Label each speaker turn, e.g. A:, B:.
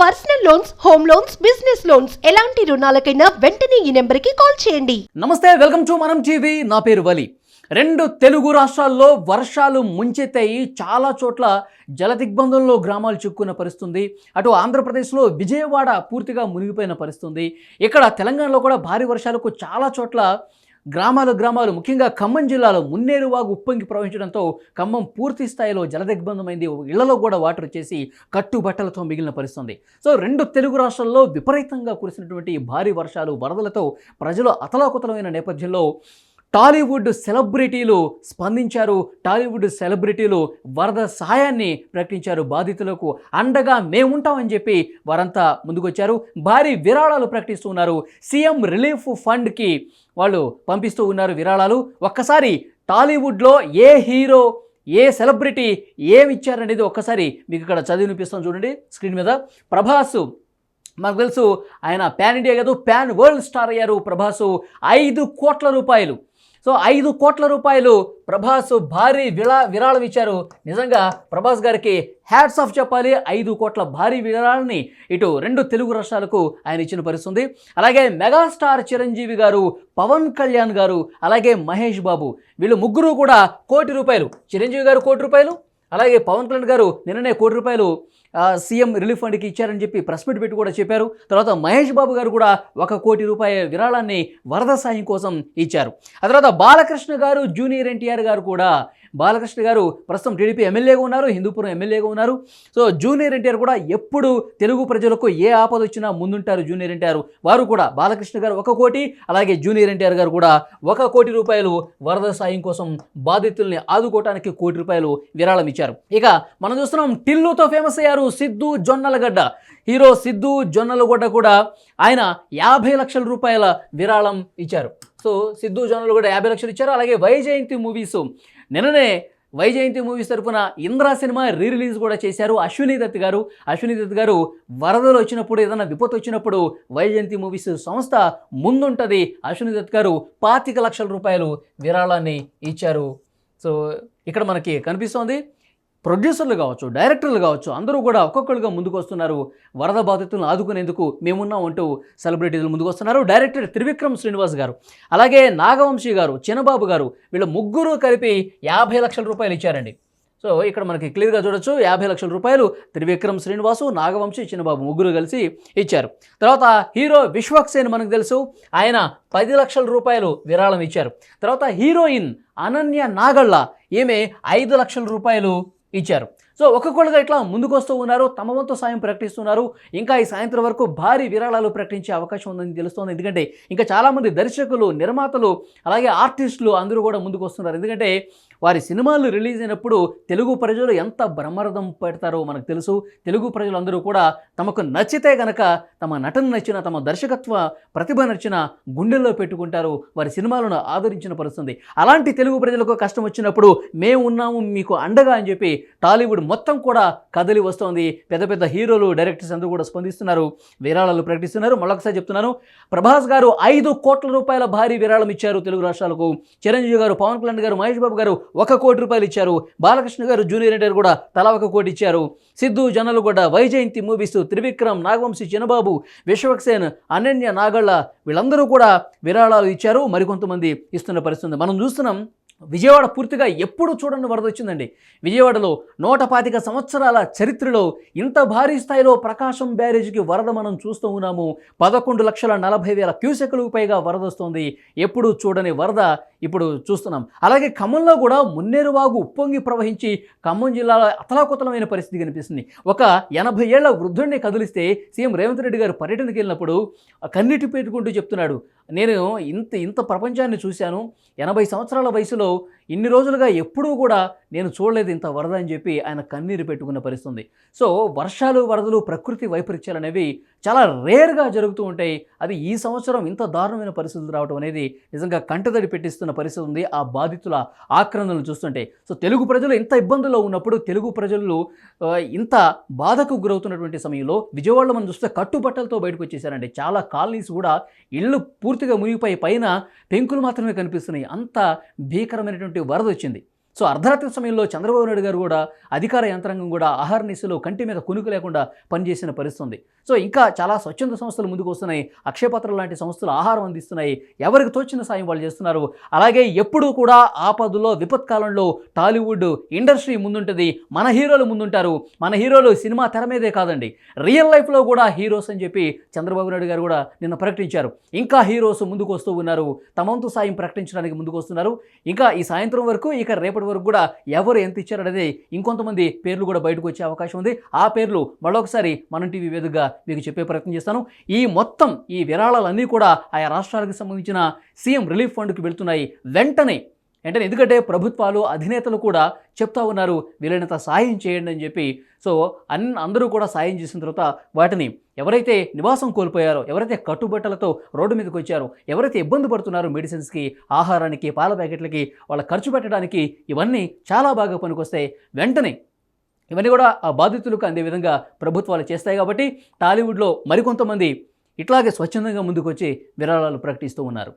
A: Personal loans home loans business loans ఎలాంటి రుణాలకైనా వెంటనే ఈ నెంబర్కి కాల్ చేయండి.
B: నమస్తే వెల్కమ్ టు మనం టీవీ. నా పేరు వలి. రెండు తెలుగు రాష్ట్రాల్లో వర్షాలు ముంచెత్తాయి. చాలా చోట్ల జల దిగ్బంధంలో గ్రామాలు చిక్కున్న పరిస్థితుంది. అటు ఆంధ్రప్రదేశ్లో విజయవాడ పూర్తిగా మునిగిపోయిన పరిస్థితుంది. ఇక్కడ తెలంగాణలో కూడా భారీ వర్షాలకు చాలా చోట్ల గ్రామాలు గ్రామాలు ముఖ్యంగా ఖమ్మం జిల్లాలో మున్నేరు వాగు ఉప్పొంగి ప్రవహించడంతో ఖమ్మం పూర్తి స్థాయిలో జలదిగ్బంధమైంది. ఇళ్ళలో కూడా వాటర్ వచ్చేసి కట్టుబట్టలతో మిగిలిన పరిస్థితుంది. సో రెండు తెలుగు రాష్ట్రాల్లో విపరీతంగా కురిసినటువంటి భారీ వర్షాలు వరదలతో ప్రజలు అతలాకుతలమైన నేపథ్యంలో టాలీవుడ్ సెలబ్రిటీలు స్పందించారు. టాలీవుడ్ సెలబ్రిటీలు వరద సహాయాన్ని ప్రకటించారు. బాధితులకు అండగా మేముంటామని చెప్పి వారంతా ముందుకొచ్చారు. భారీ విరాళాలు ప్రకటిస్తున్నారు సీఎం రిలీఫ్ ఫండ్కి వాళ్ళు పంపిస్తూ ఉన్నారు విరాళాలు. ఒక్కసారి టాలీవుడ్లో ఏ హీరో ఏ సెలబ్రిటీ ఏమి ఇచ్చారనేది ఒక్కసారి మీకు ఇక్కడ చదివి చూడండి స్క్రీన్ మీద. ప్రభాస్ మనకు తెలుసు ఆయన ప్యాన్ ఇండియా కాదు ప్యాన్ వరల్డ్ స్టార్ అయ్యారు ప్రభాసు. ఐదు కోట్ల రూపాయలు. సో ఐదు కోట్ల రూపాయలు ప్రభాస్ భారీ విరా విరాళం ఇచ్చారు. నిజంగా ప్రభాస్ గారికి హ్యాట్స్ ఆఫ్ చెప్పాలి. ఐదు కోట్ల భారీ విరాళాన్ని ఇటు రెండు తెలుగు రాష్ట్రాలకు ఆయన ఇచ్చిన పరిస్థితుంది. అలాగే మెగాస్టార్ చిరంజీవి గారు పవన్ కళ్యాణ్ గారు అలాగే మహేష్ బాబు వీళ్ళు ముగ్గురు కూడా కోటి రూపాయలు. చిరంజీవి గారు కోటి రూపాయలు అలాగే పవన్ కళ్యాణ్ గారు నిన్ననే కోటి రూపాయలు సీఎం రిలీఫ్ ఫండ్కి ఇచ్చారని చెప్పి ప్రెస్ మీట్ పెట్టి కూడా చెప్పారు. తర్వాత మహేష్ బాబు గారు కూడా ఒక కోటి రూపాయల విరాళాన్ని వరద సాయం కోసం ఇచ్చారు. ఆ తర్వాత బాలకృష్ణ గారు జూనియర్ ఎన్టీఆర్ గారు కూడా బాలకృష్ణ గారు ప్రస్తుతం టీడీపీ ఎమ్మెల్యేగా ఉన్నారు హిందూపురం ఎమ్మెల్యేగా ఉన్నారు. సో జూనియర్ ఎన్టీఆర్ కూడా ఎప్పుడు తెలుగు ప్రజలకు ఏ ఆపద వచ్చినా ముందుంటారు జూనియర్ ఎన్టీఆర్. వారు కూడా బాలకృష్ణ గారు ఒక కోటి అలాగే జూనియర్ ఎన్టీఆర్ గారు కూడా ఒక కోటి రూపాయలు వరద సాయం కోసం బాధితుల్ని ఆదుకోవటానికి కోటి రూపాయలు విరాళం ఇచ్చారు. ఇక మనం చూస్తున్నాం టిల్లుతో ఫేమస్ అయ్యారు సిద్ధు జొన్నలగడ్డ. హీరో సిద్ధు జొన్నలగడ్డ కూడా ఆయన యాభై లక్షల రూపాయల విరాళం ఇచ్చారు. సో సిద్ధు జోనల్ కూడా యాభై లక్షలు ఇచ్చారు. అలాగే వైజయంతి మూవీస్. నిన్ననే వైజయంతి మూవీస్ తరఫున ఇంద్రా సినిమా రీ రిలీజ్ కూడా చేశారు అశ్విని దత్ గారు. అశ్విని దత్ గారు వరదలు వచ్చినప్పుడు ఏదైనా విపత్తు వచ్చినప్పుడు వైజయంతి మూవీస్ సంస్థ ముందుంటుంది. అశ్విని దత్ గారు పాతిక లక్షల రూపాయలు విరాళాన్ని ఇచ్చారు. సో ఇక్కడ మనకి కనిపిస్తోంది. ప్రొడ్యూసర్లు కావచ్చు డైరెక్టర్లు కావచ్చు అందరూ కూడా ఒక్కొక్కరుగా ముందుకు వస్తున్నారు వరద బాధితులను ఆదుకునేందుకు మేమున్నాం అంటూ సెలబ్రిటీలు ముందుకు వస్తున్నారు డైరెక్టర్ త్రివిక్రమ్ శ్రీనివాస్ గారు. అలాగే నాగవంశీ గారు చిన్నబాబు గారు వీళ్ళ ముగ్గురు కలిపి యాభై లక్షల రూపాయలు ఇచ్చారండి. సో ఇక్కడ మనకి క్లియర్గా చూడొచ్చు యాభై లక్షల రూపాయలు త్రివిక్రమ్ శ్రీనివాసు నాగవంశీ చిన్నబాబు ముగ్గురు కలిసి ఇచ్చారు. తర్వాత హీరో విశ్వక్సేన్ మనకు తెలుసు. ఆయన పది లక్షల రూపాయలు విరాళం ఇచ్చారు. తర్వాత హీరోయిన్ అనన్య నాగళ్ళ ఈమె ఐదు లక్షల రూపాయలు ఇచ్చారు. సో ఒక్కొక్కరుగా ఇట్లా ముందుకొస్తూ ఉన్నారు తమ వంతు సాయం ప్రకటిస్తున్నారు ఇంకా ఈ సాయంత్రం వరకు భారీ విరాళాలు ప్రకటించే అవకాశం ఉందని తెలుస్తోంది. ఎందుకంటే ఇంకా చాలామంది దర్శకులు నిర్మాతలు అలాగే ఆర్టిస్టులు అందరూ కూడా ముందుకు వస్తున్నారు ఎందుకంటే వారి సినిమాలు రిలీజ్ అయినప్పుడు తెలుగు ప్రజలు ఎంత బ్రహ్మరథం పెడతారో మనకు తెలుసు. తెలుగు ప్రజలందరూ కూడా తమకు నచ్చితే గనక తమ నటన నచ్చిన తమ దర్శకత్వ ప్రతిభ నచ్చిన గుండెల్లో పెట్టుకుంటారు. వారి సినిమాలను ఆదరించిన పరుస్తుంది అలాంటి తెలుగు ప్రజలకు కష్టం వచ్చినప్పుడు మేము ఉన్నాము మీకు అండగా అని చెప్పి టాలీవుడ్ మొత్తం కూడా కదిలి వస్తోంది. పెద్ద పెద్ద హీరోలు డైరెక్టర్స్ అందరూ కూడా స్పందిస్తున్నారు. విరాళాలు ప్రకటిస్తున్నారు. మళ్ళొకసారి చెప్తున్నాను. ప్రభాస్ గారు ఐదు కోట్ల రూపాయల భారీ విరాళం ఇచ్చారు తెలుగు రాష్ట్రాలకు. చిరంజీవి గారు పవన్ కళ్యాణ్ గారు మహేష్ బాబు గారు ఒక కోటి రూపాయలు ఇచ్చారు. బాలకృష్ణ గారు జూనియర్ ఎన్టీఆర్ కూడా తలా ఒక కోటి ఇచ్చారు. సిద్ధు జనలు కూడా వైజయంతి మూవీస్ త్రివిక్రమ్ నాగవంశీ చిన్నబాబు విశ్వక్సేన్ అనన్య నాగళ్ళ వీళ్ళందరూ కూడా విరాళాలు ఇచ్చారు. మరికొంతమంది ఇస్తున్న పరిస్థితి మనం చూస్తున్నాం విజయవాడ పూర్తిగా ఎప్పుడు చూడని వరద వచ్చిందండి. విజయవాడలో నూట పాతిక సంవత్సరాల చరిత్రలో ఇంత భారీ స్థాయిలో ప్రకాశం బ్యారేజ్కి వరద మనం చూస్తూ ఉన్నాము. పదకొండు లక్షల నలభై వేల క్యూసెక్లకు పైగా వరద వస్తుంది. ఎప్పుడు చూడని వరద ఇప్పుడు చూస్తున్నాం. అలాగే ఖమ్మంలో కూడా మున్నేరువాగు ఉప్పొంగి ప్రవహించి ఖమ్మం జిల్లాలో అతలాకుతలమైన పరిస్థితి కనిపిస్తుంది. ఒక ఎనభై ఏళ్ళ వృద్ధుడిని కదిలిస్తే సీఎం రేవంత్ రెడ్డి గారు పర్యటనకు వెళ్ళినప్పుడు కన్నీటి పెట్టుకుంటూ చెప్తున్నాడు. నేను ఇంత ఇంత ప్రపంచాన్ని చూశాను. ఎనభై సంవత్సరాల వయసులో So ఇన్ని రోజులుగా ఎప్పుడూ కూడా నేను చూడలేదు ఇంత వరద అని చెప్పి ఆయన కన్నీరు పెట్టుకున్న పరిస్థితుంది. సో వర్షాలు వరదలు ప్రకృతి వైపరీత్యాలు అనేవి చాలా రేర్గా జరుగుతూ ఉంటాయి. అది ఈ సంవత్సరం ఇంత దారుణమైన పరిస్థితులు రావడం అనేది నిజంగా కంటదడి పెట్టిస్తున్న పరిస్థితి ఉంది. ఆ బాధితుల ఆక్రమణలు చూస్తుంటే. సో తెలుగు ప్రజలు ఇంత ఇబ్బందుల్లో ఉన్నప్పుడు తెలుగు ప్రజలు ఇంత బాధకు గురవుతున్నటువంటి సమయంలో విజయవాడలో మనం చూస్తే కట్టుబట్టలతో బయటకు వచ్చేసారండి. చాలా కాలనీస్ కూడా ఇళ్ళు పూర్తిగా మునిగిపోయి పైన పెంకులు మాత్రమే కనిపిస్తున్నాయి. అంత భీకరమైనటువంటి వరద వచ్చింది సో అర్ధరాత్రి సమయంలో చంద్రబాబు నాయుడు గారు కూడా అధికార యంత్రాంగం కూడా ఆహార నిశలో కంటి మీద కునుకు లేకుండా పనిచేసిన పరిస్థితి ఉంది సో ఇంకా చాలా స్వచ్ఛంద సంస్థలు ముందుకు వస్తున్నాయి. అక్షయపత్రం లాంటి సంస్థలు ఆహారం అందిస్తున్నాయి. ఎవరికి తోచిన సాయం వాళ్ళు చేస్తున్నారు. అలాగే ఎప్పుడూ కూడా ఆపదలో విపత్కాలంలో టాలీవుడ్ ఇండస్ట్రీ ముందుంటుంది. మన హీరోలు ముందుంటారు. మన హీరోలు సినిమా తెర మీదే కాదండి. రియల్ లైఫ్లో కూడా హీరోస్ అని చెప్పి చంద్రబాబు నాయుడు గారు కూడా నిన్న ప్రకటించారు. ఇంకా హీరోస్ ముందుకు వస్తూ ఉన్నారు. తమంతు సాయం ప్రకటించడానికి ముందుకు వస్తున్నారు. ఇంకా ఈ సాయంత్రం వరకు ఇక రేపటి వరకు కూడా ఎవరు ఎంత ఇచ్చారనేది ఇంకొంతమంది పేర్లు కూడా బయటకు వచ్చే అవకాశం ఉంది. ఆ పేర్లు మరొకసారి మనం టీవీ వేదికగా మీకు చెప్పే ప్రయత్నం చేస్తాను. ఈ మొత్తం ఈ విరాళాలన్నీ కూడా ఆయా రాష్ట్రాలకు సంబంధించిన సీఎం రిలీఫ్ ఫండ్కి వెళ్తున్నాయి. వెంటనే వెంటనే ఎందుకంటే ప్రభుత్వాలు అధినేతలు కూడా చెప్తా ఉన్నారు వీలైనంత సాయం చేయండి అని చెప్పి. సో అన్ అందరూ కూడా సాయం చేసిన తర్వాత వాటిని ఎవరైతే నివాసం కోల్పోయారో ఎవరైతే కట్టుబట్టలతో రోడ్డు మీదకి వచ్చారో ఎవరైతే ఇబ్బంది పడుతున్నారో మెడిసిన్స్కి ఆహారానికి పాల ప్యాకెట్లకి వాళ్ళ ఖర్చు పెట్టడానికి ఇవన్నీ చాలా బాగా పనికొస్తాయి. వెంటనే ఇవన్నీ కూడా ఆ బాధితులకు అందే విధంగా ప్రభుత్వాలు చేస్తాయి కాబట్టి టాలీవుడ్లో మరికొంతమంది ఇట్లాగే స్వచ్ఛందంగా ముందుకొచ్చి విరాళాలు ప్రకటిస్తూ ఉన్నారు.